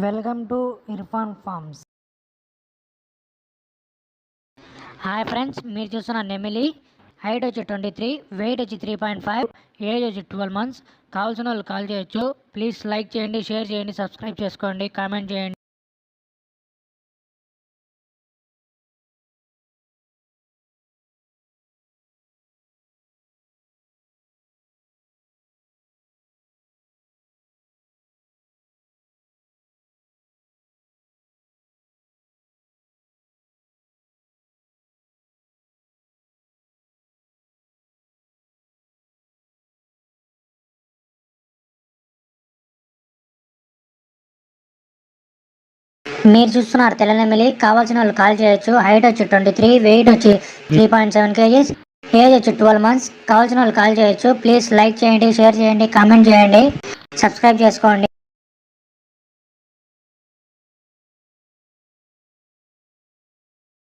Welcome to Irfan farms. Hi friends మీరు చూస్తున్న నెమిలి. హైట్ వచ్చి ట్వంటీ త్రీ వెయిట్ వచ్చి త్రీ పాయింట్ ఫైవ్ ఏజ్ వచ్చి ట్వెల్వ్ మంత్స్. కావాల్సిన వాళ్ళు కాల్ చేయొచ్చు. ప్లీజ్ లైక్ చేయండి షేర్ చేయండి సబ్స్క్రైబ్ చేసుకోండి కామెంట్ చేయండి. మీరు చూస్తున్నారు తెల్లనెమిలి కావాల్సిన వాళ్ళు కాల్ చేయొచ్చు. హైట్ వచ్చి ట్వంటీ త్రీ వెయిట్ వచ్చి three point seven kgs. Age వచ్చి ట్వెల్వ్ మంత్స్ కావాల్సిన వాళ్ళు కాల్ చేయొచ్చు. ప్లీజ్ లైక్ చేయండి షేర్ చేయండి కామెంట్ చేయండి. సబ్స్క్రైబ్ చేసుకోండి.